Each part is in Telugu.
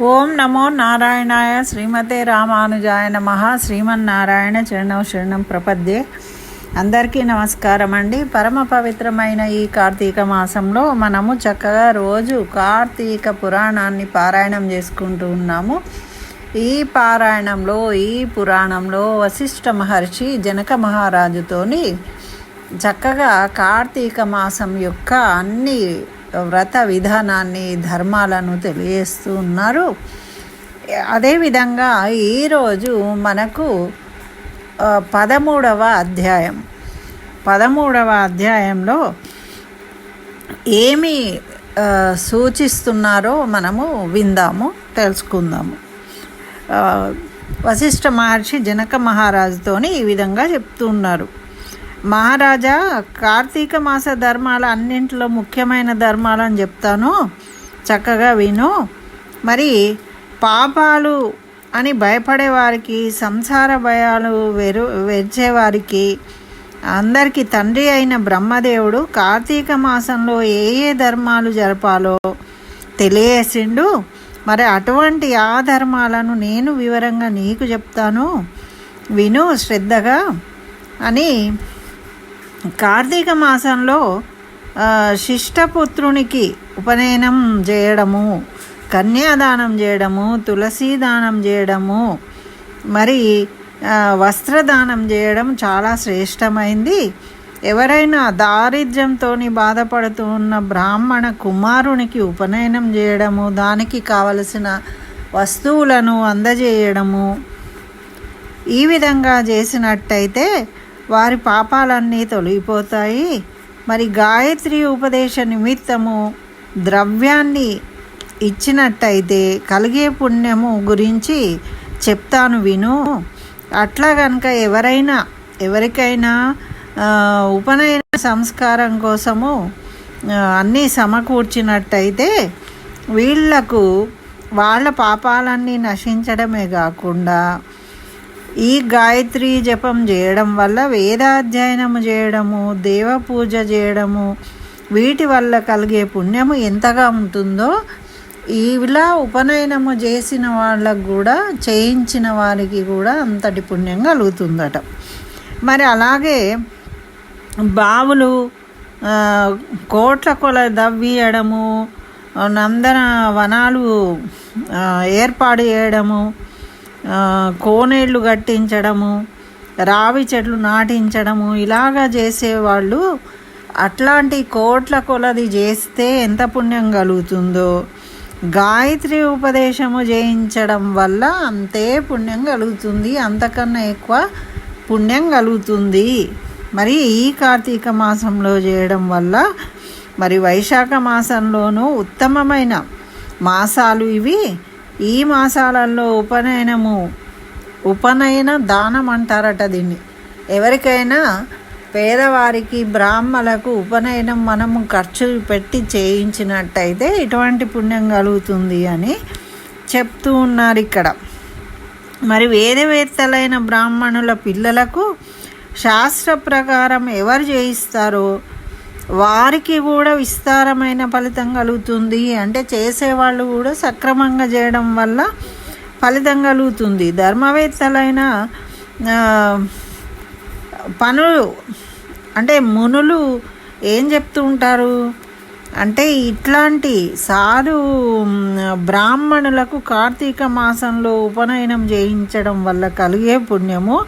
ఓం నమో నారాయణాయ శ్రీమతే రామానుజాయ నమ. శ్రీమన్నారాయణ చరణం శరణం ప్రపద్యే. అందరికీ నమస్కారం అండి. పరమ పవిత్రమైన ఈ కార్తీక మాసంలో మనము చక్కగా రోజు కార్తీక పురాణాన్ని పారాయణం చేసుకుంటూ ఉన్నాము. ఈ పారాయణంలో ఈ పురాణంలో వశిష్ఠ మహర్షి జనక మహారాజుతోని చక్కగా కార్తీక మాసం యొక్క అన్ని వ్రత విధానాన్ని ధర్మాలను తెలియజేస్తూ ఉన్నారు. అదేవిధంగా ఈరోజు మనకు పదమూడవ అధ్యాయం. పదమూడవ అధ్యాయంలో ఏమి సూచిస్తున్నారో మనము విందాము తెలుసుకుందాము. వశిష్ఠ మహర్షి జనక మహారాజుతోని ఈ విధంగా చెప్తున్నారు మహారాజా కార్తీక మాస ధర్మాలు అన్నింటిలో ముఖ్యమైన ధర్మాలని చెప్తాను. చక్కగా విను. మరి పాపాలు అని భయపడే వారికి సంసార భయాలు వెరు వెరిచేవారికి అందరికీ తండ్రి అయిన బ్రహ్మదేవుడు కార్తీక మాసంలో ఏ ఏ ధర్మాలు జరపాలో తెలియసిండు. మరి అటువంటి ఆ ధర్మాలను నేను వివరంగా నీకు చెప్తాను. విను శ్రద్ధగా అని కార్తీక మాసంలో శిష్టపుత్రునికి ఉపనయనం చేయడము కన్యాదానం చేయడము తులసీ దానం చేయడము మరి వస్త్రదానం చేయడం చాలా శ్రేష్టమైంది. ఎవరైనా దారిద్ర్యంతో బాధపడుతూ ఉన్న బ్రాహ్మణ కుమారునికి ఉపనయనం చేయడము దానికి కావలసిన వస్తువులను అందజేయడము ఈ విధంగా చేసినట్టయితే వారి పాపాలన్నీ తొలగిపోతాయి. మరి గాయత్రి ఉపదేశ నిమిత్తము ద్రవ్యాన్ని ఇచ్చినట్టయితే కలిగే పుణ్యము గురించి చెప్తాను విను. అట్లా కనుక ఎవరైనా ఎవరికైనా ఉపనయన సంస్కారం కోసము అన్నీ సమకూర్చినట్టయితే వీళ్ళకు వాళ్ళ పాపాలన్నీ నశించడమే కాకుండా ఈ గాయత్రి జపం చేయడం వల్ల వేదాధ్యయనం చేయడము దేవ పూజ చేయడము వీటి వల్ల కలిగే పుణ్యము ఎంతగా ఉంటుందో ఇలా ఉపనయనము చేసిన వాళ్ళకు కూడా చేయించిన వారికి కూడా అంతటి పుణ్యం కలుగుతుందట. మరి అలాగే బావులు కోట్ల కొల దవ్వియడము నందన వనాలు ఏర్పాటు చేయడము కోనేళ్ళు కట్టించడము రావి చెట్లు నాటించడము ఇలాగా చేసేవాళ్ళు అట్లాంటి కోట్ల కొలది చేస్తే ఎంత పుణ్యం కలుగుతుందో. గాయత్రి ఉపదేశము చేయించడం వల్ల అంతే పుణ్యం కలుగుతుంది అంతకన్నా ఎక్కువ పుణ్యం కలుగుతుంది. మరి ఈ కార్తీక మాసంలో చేయడం వల్ల మరి వైశాఖ మాసంలోనూ ఉత్తమమైన మాసాలు ఇవి. ఈ మాసాలలో ఉపనయనము ఉపనయన దానం అంటారట దీన్ని. ఎవరికైనా పేదవారికి బ్రాహ్మలకు ఉపనయనం మనము ఖర్చు పెట్టి చేయించినట్టయితే ఇటువంటి పుణ్యం కలుగుతుంది అని చెప్తూ ఉన్నారు ఇక్కడ. మరి వేదవేత్తలైన బ్రాహ్మణుల పిల్లలకు శాస్త్ర ప్రకారం ఎవరు చేయిస్తారో వారికి కూడా విస్తారమైన ఫలితం కలుగుతుంది. అంటే చేసేవాళ్ళు కూడా సక్రమంగా చేయడం వల్ల ఫలితం కలుగుతుంది. ధర్మవేత్తలైన పనులు అంటే మునులు ఏం చెప్తూ ఉంటారు? అంటే ఇట్లాంటి సాధు బ్రాహ్మణులకు కార్తీక మాసంలో ఉపనయనం చేయించడం వల్ల కలిగే పుణ్యము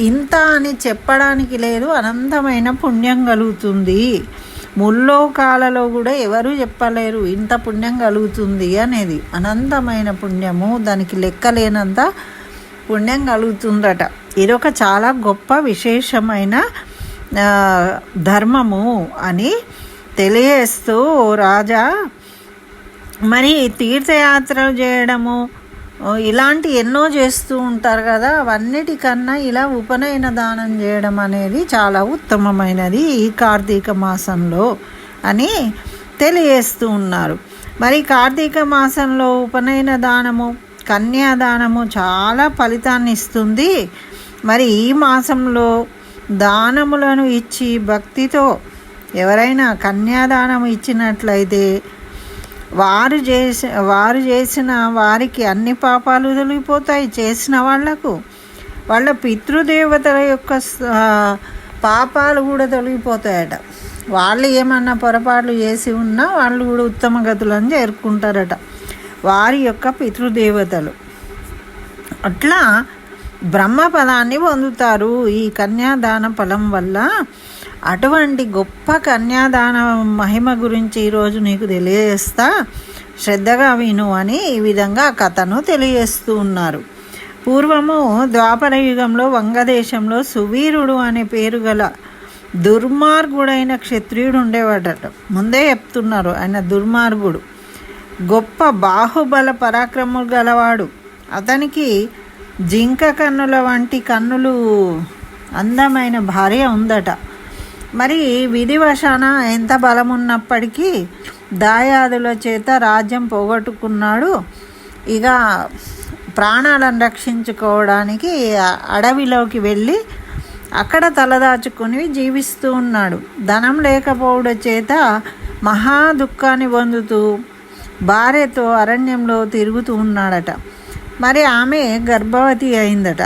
ఇంత అని చెప్పడానికి లేదు అనంతమైన పుణ్యం కలుగుతుంది. ముల్లోకాలలో కూడా ఎవరు చెప్పలేరు ఇంత పుణ్యం కలుగుతుంది అనేది. అనంతమైన పుణ్యము దానికి లెక్కలేనంత పుణ్యం కలుగుతుందట. ఇది ఒక చాలా గొప్ప విశేషమైన ధర్మము అని తెలియజేస్తూ "ఓ రాజా మరి తీర్థయాత్రలు చేయడము ఇలాంటి ఎన్నో చేస్తూ ఉంటారు కదా అవన్నిటికన్నా ఇలా ఉపనయన దానం చేయడం అనేది చాలా ఉత్తమమైనది ఈ కార్తీక మాసంలో అని తెలియజేస్తూ ఉన్నారు. మరి కార్తీక మాసంలో ఉపనయన దానము కన్యాదానము చాలా ఫలితాన్ని ఇస్తుంది. మరి ఈ మాసంలో దానములను ఇచ్చి భక్తితో ఎవరైనా కన్యాదానం ఇచ్చినట్లయితే వారు చేసి వారు చేసిన వారికి అన్ని పాపాలు తొలగిపోతాయి చేసిన వాళ్ళకు. వాళ్ళ పితృదేవతల యొక్క పాపాలు కూడా తొలగిపోతాయట. వాళ్ళు ఏమన్నా పొరపాట్లు చేసి ఉన్నా వాళ్ళు కూడా ఉత్తమ గతులను చేరుకుంటారట. వారి యొక్క పితృదేవతలు. అట్లా బ్రహ్మ ఫలాన్ని పొందుతారు. ఈ కన్యాదాన ఫలం వల్ల అటువంటి గొప్ప కన్యాదాన మహిమ గురించి ఈరోజు నీకు తెలియజేస్తా. శ్రద్ధగా విను అని ఈ విధంగా కథను తెలియజేస్తూ ఉన్నారు. పూర్వము ద్వాపర యుగంలో వంగదేశంలో సువీరుడు అనే పేరు గల దుర్మార్గుడైన క్షత్రియుడు ఉండేవాడట. ముందే చెప్తున్నారు ఆయన దుర్మార్గుడు. గొప్ప బాహుబల పరాక్రమం గలవాడు. అతనికి జింక కన్నుల వంటి కన్నులు అందమైన భార్య ఉందట. మరి విధివశాన ఎంత బలం ఉన్నప్పటికీ దాయాదుల చేత రాజ్యం పోగొట్టుకున్నాడు. ఇక ప్రాణాలను రక్షించుకోవడానికి అడవిలోకి వెళ్ళి అక్కడ తలదాచుకుని జీవిస్తూ ఉన్నాడు. ధనం లేకపోవడం చేత మహా దుఃఖాన్ని పొందుతూ భార్యతో అరణ్యంలో తిరుగుతూ ఉన్నాడట. మరి ఆమె గర్భవతి అయిందట.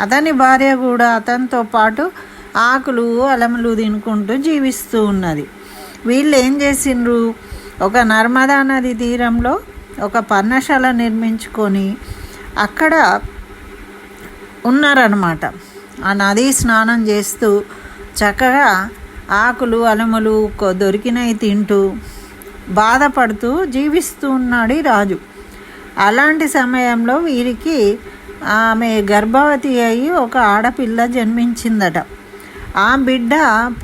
అతని భార్య కూడా అతనితో పాటు ఆకులు అలములు తినుకుంటూ జీవిస్తూ ఉన్నది. వీళ్ళు ఏం చేసిండ్రు? ఒక నర్మదా నది తీరంలో ఒక పర్ణశాల నిర్మించుకొని అక్కడ ఉన్నారనమాట ఆ నది స్నానం చేస్తూ చక్కగా ఆకులు అలములు దొరికినవి తింటూ బాధపడుతూ జీవిస్తూ ఉన్నాడు రాజు. అలాంటి సమయంలో వీరికి ఆమె గర్భవతి అయి ఒక ఆడపిల్ల జన్మించిందట. ఆ బిడ్డ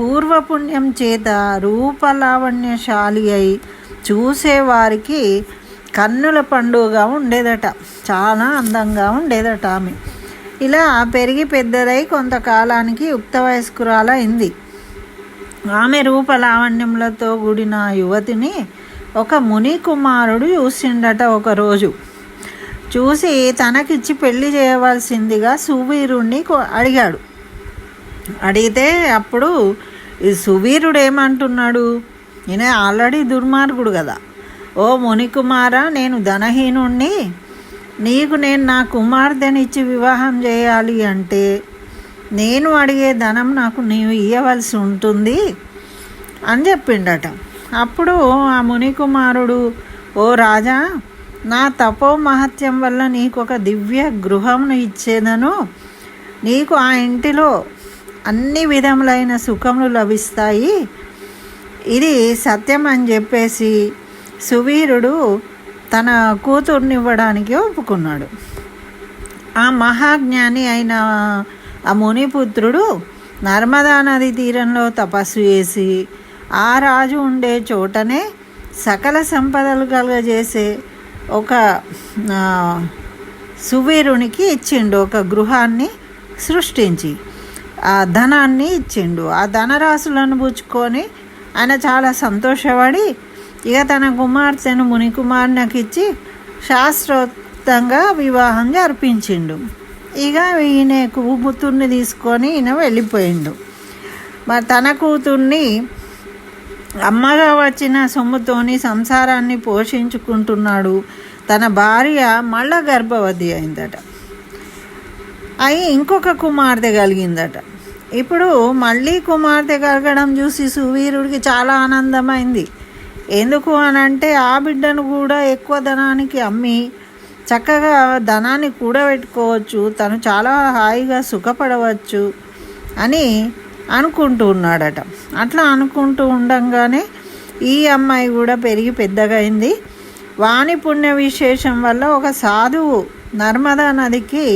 పూర్వపుణ్యం చేత రూపలావణ్యశాలి అయి చూసేవారికి కన్నుల పండుగగా ఉండేదట. చాలా అందంగా ఉండేదట ఆమె. ఇలా పెరిగి పెద్దదై కొంతకాలానికి యుక్త వయస్కురాలైంది. ఆమె రూపలావణ్యములతో కూడిన యువతిని ఒక ముని కుమారుడు చూసిండట ఒకరోజు. చూసి తనకిచ్చి పెళ్ళి చేయవలసిందిగా సువీరుణ్ణి అడిగాడు. అడిగితే అప్పుడు ఈ సువీరుడు ఏమంటున్నాడు? ఈయన ఆల్రెడీ దుర్మార్గుడు కదా. ఓ మునికుమార నేను ధనహీనుణ్ణి. నీకు నేను నా కుమార్తెనిచ్చి వివాహం చేయాలి అంటే నేను అడిగే ధనం నాకు నీవు ఇవ్వవలసి ఉంటుంది అని చెప్పిండట. అప్పుడు ఆ మునికుమారుడు ఓ రాజా నా తపో మహత్యం వల్ల నీకు ఒక దివ్య గృహంను ఇచ్చేదను. నీకు ఆ ఇంటిలో అన్ని విధములైన సుఖములు లభిస్తాయి. ఇది సత్యం అని చెప్పేసి సువీరుడు తన కూతుర్నివ్వడానికి ఒప్పుకున్నాడు. ఆ మహాజ్ఞాని అయిన ఆ మునిపుత్రుడు నర్మదా నది తీరంలో తపస్సు చేసి ఆ రాజు ఉండే చోటనే సకల సంపదలు కలుగజేసే ఒక సువీరునికి ఇచ్చిండు ఒక గృహాన్ని సృష్టించి. ధనాన్ని ఇచ్చిండు. ఆ ధనరాశులను పుచ్చుకొని ఆయన చాలా సంతోషపడి ఇక తన కుమార్తెను మునికుమారునికి ఇచ్చి శాస్త్రోక్తంగా వివాహం జరిపించిండు. ఇక ఈయన కూతుర్ని తీసుకొని ఈయన వెళ్ళిపోయిండు. మరి తన కూతుర్ని అమ్మగా వచ్చిన సొమ్ముతోని సంసారాన్ని పోషించుకుంటున్నాడు. తన భార్య మళ్ళా గర్భవతి అయిందట. అయి ఇంకొక కుమార్తె కలిగిందట. ఇప్పుడు మళ్ళీ కుమార్తె కలగడం చూసి సువీరుడికి చాలా ఆనందమైంది. ఎందుకు అని అంటే ఆ బిడ్డను కూడా ఎక్కువ ధనానికి అమ్మి చక్కగా ధనాన్ని కూడబెట్టుకోవచ్చు తను చాలా హాయిగా సుఖపడవచ్చు అని అనుకుంటూ ఉన్నాడట. అట్లా అనుకుంటూ ఉండంగానే ఈ అమ్మాయి కూడా పెరిగి పెద్దగా అయింది. వాణి పుణ్య విశేషం వల్ల ఒక సాధువు నర్మదా నదికి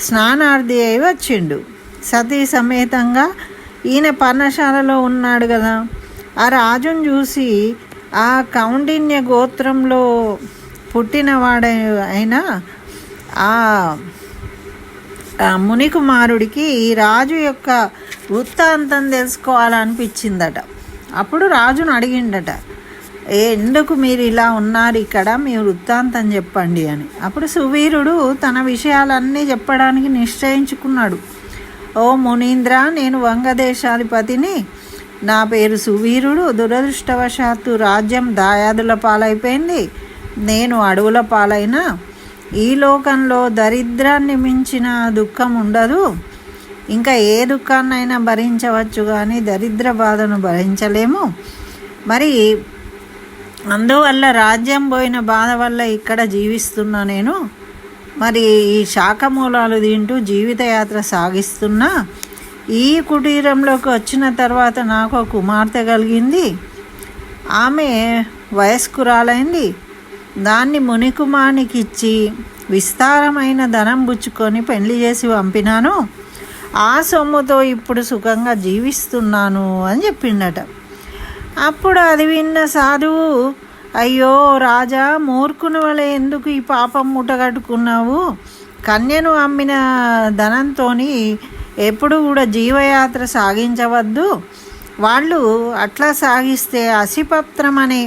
స్నానార్థి అయి వచ్చిండు. సతీ సమేతంగా ఈయన పర్ణశాలలో ఉన్నాడు కదా. ఆ రాజును చూసి ఆ కౌండిన్య గోత్రంలో పుట్టినవాడ అయినా ఆ మునికుమారుడికి ఈ రాజు యొక్క వృత్తాంతం తెలుసుకోవాలనిపించిందట. అప్పుడు రాజును అడిగిండట ఎందుకు మీరు ఇలా ఉన్నారు ఇక్కడ? మీ వృత్తాంతం చెప్పండి అని. అప్పుడు సువీరుడు తన విషయాలన్నీ చెప్పడానికి నిశ్చయించుకున్నాడు. ఓ మునీంద్ర నేను వంగదేశాధిపతిని. నా పేరు సువీరుడు దురదృష్టవశాత్తు రాజ్యం దాయాదుల పాలైపోయింది. నేను అడవుల పాలైన ఈ లోకంలో దరిద్రాన్ని మించిన దుఃఖం ఉండదు ఇంకా ఏ దుఃఖాన్నైనా భరించవచ్చు కానీ దరిద్ర బాధను భరించలేము. మరి అందువల్ల రాజ్యం పోయిన బాధ వల్ల ఇక్కడ జీవిస్తున్నా నేను? మరి ఈ శాఖ మూలాలు తింటూ జీవితయాత్ర సాగిస్తున్నా ఈ కుటీరంలోకి వచ్చిన తర్వాత నాకు ఒక కుమార్తె కలిగింది. ఆమె వయస్కురాలైంది. దాన్ని మునికుమానికి ఇచ్చి విస్తారమైన ధనం పుచ్చుకొని పెళ్ళి చేసి పంపినాను. ఆ సొమ్ముతో ఇప్పుడు సుఖంగా జీవిస్తున్నాను అని చెప్పిండట అప్పుడు అది విన్న సాధువు అయ్యో రాజా మూర్ఖుని వల్ల ఎందుకు ఈ పాపం మూటగట్టుకున్నావు? కన్యను అమ్మిన ధనంతో ఎప్పుడు కూడా జీవయాత్ర సాగించవద్దు. వాళ్ళు అట్లా సాగిస్తే అసిపత్రం అనే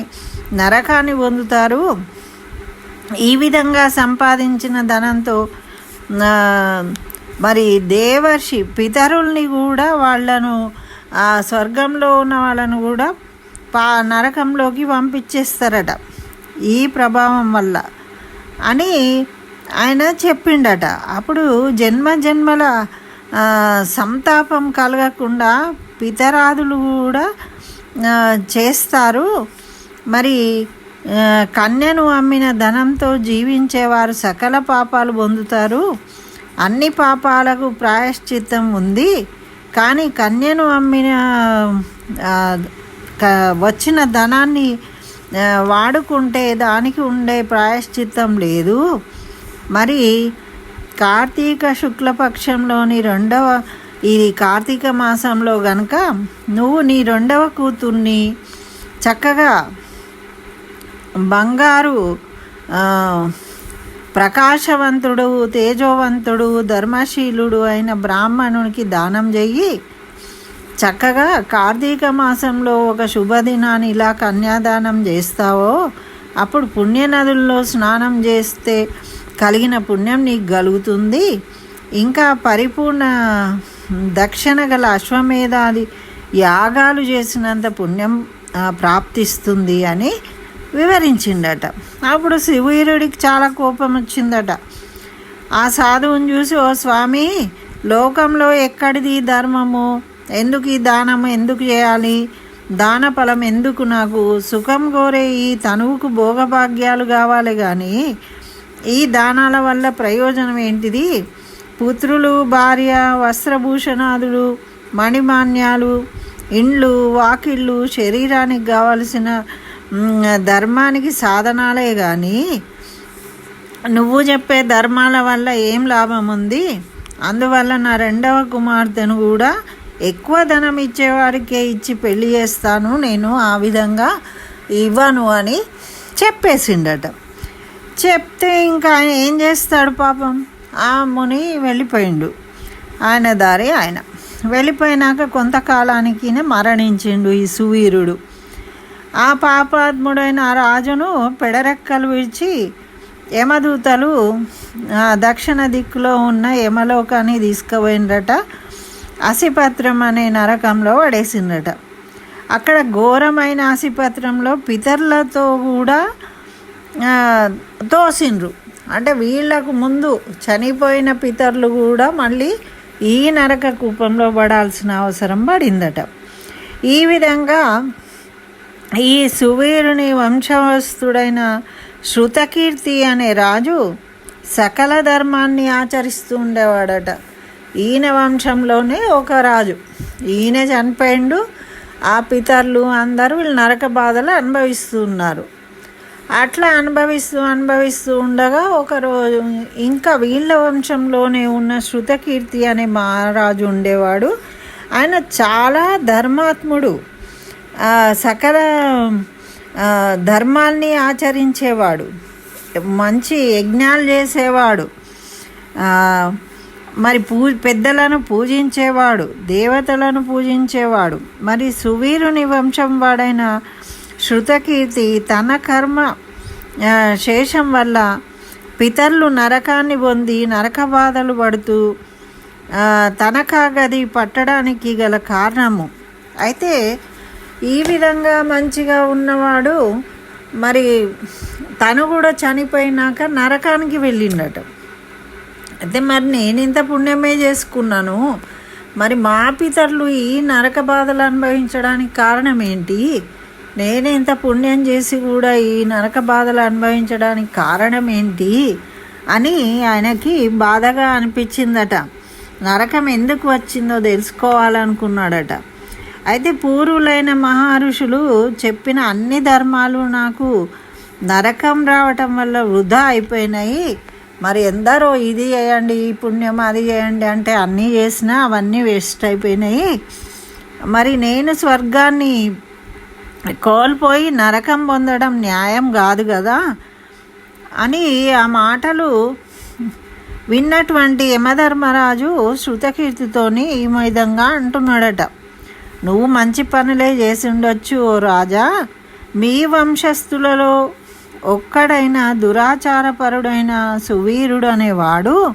నరకాన్ని పొందుతారు. ఈ విధంగా సంపాదించిన ధనంతో మరి దేవర్షి పితరుల్ని కూడా వాళ్ళను ఆ స్వర్గంలో ఉన్న వాళ్ళను కూడా పా నరకంలోకి పంపించేస్తారట ఈ ప్రభావం వల్ల అని ఆయన చెప్పిండట. అప్పుడు జన్మ జన్మల సంతాపం కలగకుండా పితరాదులు కూడా చేస్తారు. మరి కన్యను అమ్మిన ధనంతో జీవించేవారు సకల పాపాలు పొందుతారు. అన్ని పాపాలకు ప్రాయశ్చిత్తం ఉంది. కానీ కన్యను అమ్మిన వచ్చిన ధనాన్ని వాడుకుంటే దానికి ఉండే ప్రాయశ్చిత్తం లేదు. మరి కార్తీక శుక్లపక్షంలోని రెండవ ఇది కార్తీక మాసంలో గనక నువ్వు నీ రెండవ కూతుర్ని చక్కగా బంగారు ప్రకాశవంతుడు తేజోవంతుడు ధర్మశీలుడు అయిన బ్రాహ్మణునికి దానం చెయ్యి. చక్కగా కార్తీక మాసంలో ఒక శుభదినాన్ని ఇలా కన్యాదానం చేస్తావో అప్పుడు పుణ్యనదుల్లో స్నానం చేస్తే కలిగిన పుణ్యం నీకు కలుగుతుంది ఇంకా పరిపూర్ణ దక్షిణ గల అశ్వమేధాది యాగాలు చేసినంత పుణ్యం ప్రాప్తిస్తుంది అని వివరించిండట అప్పుడు శివీరుడికి చాలా కోపం వచ్చిందట. ఆ సాధువుని చూసి ఓ స్వామి లోకంలో ఎక్కడిది ధర్మము? ఎందుకు ఈ దానం ఎందుకు చేయాలి? దాన ఫలం ఎందుకు నాకు? సుఖం కోరే ఈ తనువుకు భోగభాగ్యాలు కావాలి కానీ ఈ దానాల వల్ల ప్రయోజనం ఏంటిది? పుత్రులు భార్య వస్త్రభూషణాదులు మణిమాన్యాలు ఇండ్లు వాకిళ్ళు శరీరానికి కావలసిన ధర్మానికి సాధనాలే కానీ నువ్వు చెప్పే ధర్మాల వల్ల ఏం లాభం ఉంది? అందువల్ల నా రెండవ కుమార్తెను కూడా ఎక్కువ ధనం ఇచ్చేవారికే ఇచ్చి పెళ్ళి చేస్తాను నేను ఆ విధంగా ఇవ్వను అని చెప్పేసిండట. చెప్తే ఇంకా ఆయన ఏం చేస్తాడు పాపం? ఆ ముని వెళ్ళిపోయిండు. ఆయన దారి ఆయన. వెళ్ళిపోయినాక కొంతకాలానికి మరణించిండు ఈ సువీరుడు. ఆ పాపాత్ముడైన ఆ రాజును పెడరెక్కలు విడిచి యమదూతలు దక్షిణ దిక్కులో ఉన్న యమలోకాన్ని తీసుకుపోయినరట అసిపత్రం అనే నరకంలో పడేసిండట అక్కడ ఘోరమైన ఆసిపత్రంలో పితరులతో కూడా తోసిండ్రు. అంటే వీళ్ళకు ముందు చనిపోయిన పితరులు కూడా మళ్ళీ ఈ నరక కూపంలో పడాల్సిన అవసరం పడిందట. ఈ విధంగా ఈ సువీరుని వంశవస్తుడైన శృతకీర్తి అనే రాజు సకల ధర్మాన్ని ఆచరిస్తూ ఉండేవాడట. ఈయన వంశంలోనే ఒక రాజు. ఈయన చనిపోయిండు. ఆ పితరులు అందరూ వీళ్ళు నరక బాధలు అనుభవిస్తూ ఉన్నారు అట్లా అనుభవిస్తూ అనుభవిస్తూ ఉండగా ఒకరోజు ఇంకా వీళ్ళ వంశంలోనే ఉన్న శృతకీర్తి అనే మహారాజు ఉండేవాడు. ఆయన చాలా ధర్మాత్ముడు. సకల ధర్మాల్ని ఆచరించేవాడు. మంచి యజ్ఞాలు చేసేవాడు. మరి పూ పెద్దలను పూజించేవాడు దేవతలను పూజించేవాడు. మరి సువీరుని వంశం వాడైన శృతకీర్తి తన కర్మ శేషం వల్ల పితరులు నరకాన్ని పొంది నరక బాధలు పడుతూ తనఖా తనకా గది పట్టడానికి గల కారణము. అయితే ఈ విధంగా మంచిగా ఉన్నవాడు మరి తను కూడా చనిపోయినాక నరకానికి వెళ్ళిండట. అయితే మరి నేను ఇంత పుణ్యమే చేసుకున్నాను. మరి మా పితరులు ఈ నరక బాధలు అనుభవించడానికి కారణం ఏంటి? నేను ఇంత పుణ్యం చేసి కూడా ఈ నరక బాధలు అనుభవించడానికి కారణం ఏంటి? అని ఆయనకి బాధగా అనిపించిందట. నరకం ఎందుకు వచ్చిందో తెలుసుకోవాలనుకున్నాడట. అయితే పూర్వులైన మహర్షులు చెప్పిన అన్ని ధర్మాలు నాకు నరకం రావటం వల్ల వృధా అయిపోయినాయి. మరి ఎందరో ఇది చేయండి ఈ పుణ్యం అది చేయండి అంటే అన్నీ చేసినా అవన్నీ వేస్ట్ అయిపోయినాయి. మరి నేను స్వర్గాన్ని కోల్పోయి నరకం పొందడం న్యాయం కాదు కదా? అని ఆ మాటలు విన్నటువంటి యమధర్మరాజు శృతకీర్తితోని ఈ విధంగా అంటున్నాడట. నువ్వు మంచి పనులే చేసి ఉండొచ్చు ఓ రాజా. మీ వంశస్థులలో ఒక్కడైన దురాచారపరుడైన సువీరుడు అనేవాడు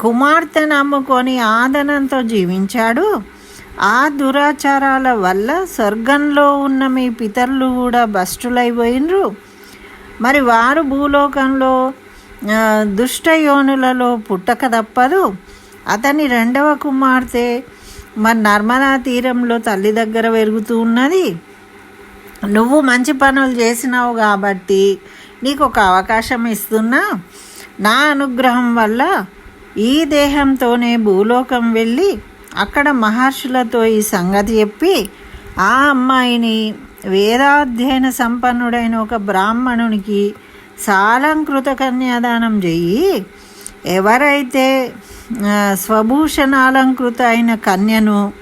కుమార్తె నమ్ముకొని ఆదనంతో జీవించాడు. ఆ దురాచారాల వల్ల స్వర్గంలో ఉన్న మీ పితరులు కూడా భ్రష్టులైపోయినరు. మరి వారు భూలోకంలో దుష్టయోనులలో పుట్టక తప్పదు. అతని రెండవ కుమార్తె మరి నర్మదా తీరంలో తల్లి దగ్గర పెరుగుతూ ఉన్నది. నువ్వు మంచి పనులు చేసినావు కాబట్టి నీకు ఒక అవకాశం ఇస్తున్నా. నా అనుగ్రహం వల్ల ఈ దేహంతోనే భూలోకం వెళ్ళి అక్కడ మహర్షులతో ఈ సంగతి చెప్పి ఆ అమ్మాయిని వేదాధ్యయన సంపన్నుడైన ఒక బ్రాహ్మణునికి సాలంకృత కన్యాదానం చెయ్యి. ఎవరైతే స్వభూషణాలంకృత అయిన కన్యను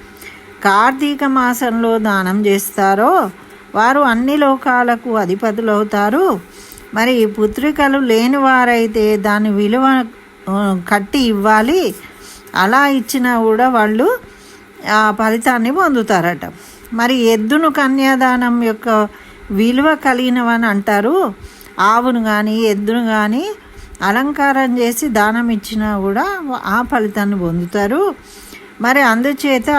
కార్తీక మాసంలో దానం చేస్తారో వారు అన్ని లోకాలకు అధిపతులవుతారు. మరి పుత్రికలు లేని వారైతే దాని విలువ కట్టి ఇవ్వాలి. అలా ఇచ్చినా కూడా వాళ్ళు ఆ ఫలితాన్ని పొందుతారట. మరి ఎద్దును కన్యాదానం యొక్క విలువ కలిగినవని అంటారు. ఆవును కానీ ఎద్దును కానీ అలంకారం చేసి దానం ఇచ్చినా కూడా ఆ ఫలితాన్ని పొందుతారు. మరి అందుచేత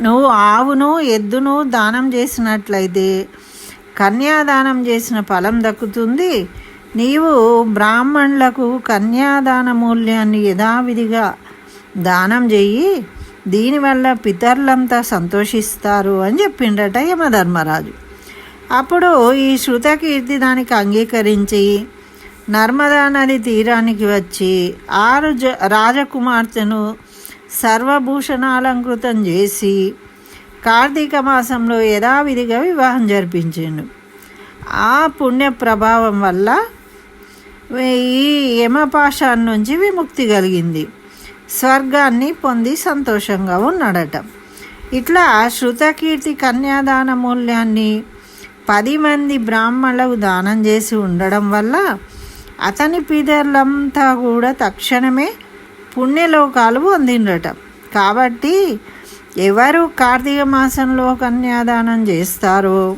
నువ్వు ఆవును ఎద్దును దానం చేసినట్లయితే కన్యాదానం చేసిన ఫలం దక్కుతుంది. నీవు బ్రాహ్మణులకు కన్యాదాన మూల్యాన్ని యథావిధిగా దానం చెయ్యి. దీనివల్ల పితరులంతా సంతోషిస్తారు అని చెప్పిండట యమధర్మరాజు. అప్పుడు ఈ శృతకీర్తి దానికి అంగీకరించి నర్మదా నది తీరానికి వచ్చి ఆరు జ రాజకుమార్తెను సర్వభూషణాలంకృతం చేసి కార్తీక మాసంలో యథావిధిగా వివాహం జరిపించిండు. ఆ పుణ్య ప్రభావం వల్ల ఈ యమపాషాన్ నుంచి విముక్తి కలిగింది. స్వర్గాన్ని పొంది సంతోషంగా ఉన్నాడట. ఇట్లా శృతకీర్తి కన్యాదాన మూల్యాన్ని పది మంది బ్రాహ్మణులకు దానం చేసి ఉండడం వల్ల అతని పిదర్లంతా కూడా తక్షణమే పుణ్యలోకాలు పొందిండట కాబట్టి ఎవరు కార్తీక మాసంలో కన్యాదానం చేస్తారో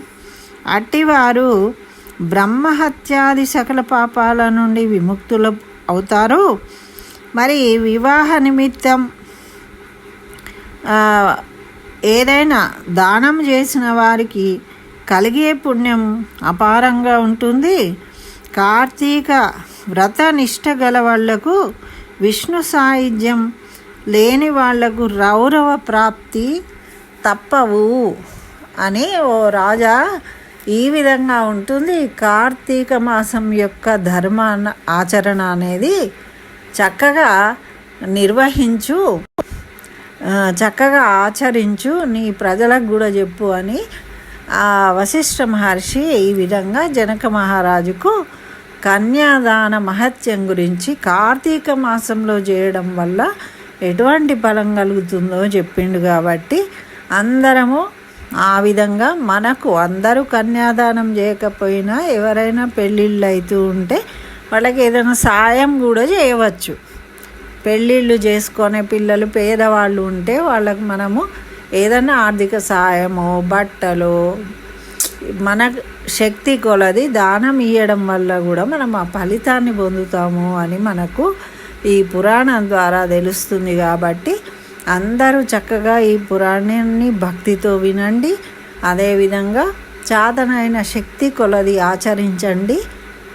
అట్టివారు బ్రహ్మహత్యాది సకల పాపాల నుండి విముక్తులు అవుతారు. మరి వివాహ నిమిత్తం ఏదైనా దానం చేసిన వారికి కలిగే పుణ్యం అపారంగా ఉంటుంది. కార్తీక వ్రత నిష్ట గల వాళ్ళకు విష్ణు సాయుధ్యం లేని వాళ్ళకు రౌరవ ప్రాప్తి తప్పవు అని ఓ రాజా ఈ విధంగా ఉంటుంది. కార్తీక మాసం యొక్క ధర్మ ఆచరణ అనేది చక్కగా నిర్వహించు చక్కగా ఆచరించు నీ ప్రజలకు కూడా చెప్పు అని ఆ వశిష్ఠ మహర్షి ఈ విధంగా జనక మహారాజుకు కన్యాదాన మహత్యం గురించి కార్తీక మాసంలో చేయడం వల్ల ఎటువంటి ఫలం కలుగుతుందో చెప్పిండు కాబట్టి అందరము ఆ విధంగా మనకు అందరూ కన్యాదానం చేయకపోయినా ఎవరైనా పెళ్ళిళ్ళు అవుతూ ఉంటే వాళ్ళకి ఏదైనా సాయం కూడా చేయవచ్చు. పెళ్ళిళ్ళు చేసుకునే పిల్లలు పేదవాళ్ళు ఉంటే వాళ్ళకు మనము ఏదైనా ఆర్థిక సాయమో బట్టలు మన శక్తి కొలది దానం ఇవ్వడం వల్ల కూడా మనం ఆ ఫలితాన్ని పొందుతాము అని మనకు ఈ పురాణం ద్వారా తెలుస్తుంది కాబట్టి అందరూ చక్కగా ఈ పురాణాన్ని భక్తితో వినండి. అదేవిధంగా చాతనైన శక్తి కొలది ఆచరించండి.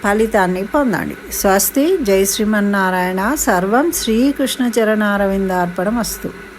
ఫలితాన్ని పొందండి. స్వస్తి. జై శ్రీమన్నారాయణ. సర్వం శ్రీకృష్ణ చరణారవిందార్పణం అస్తు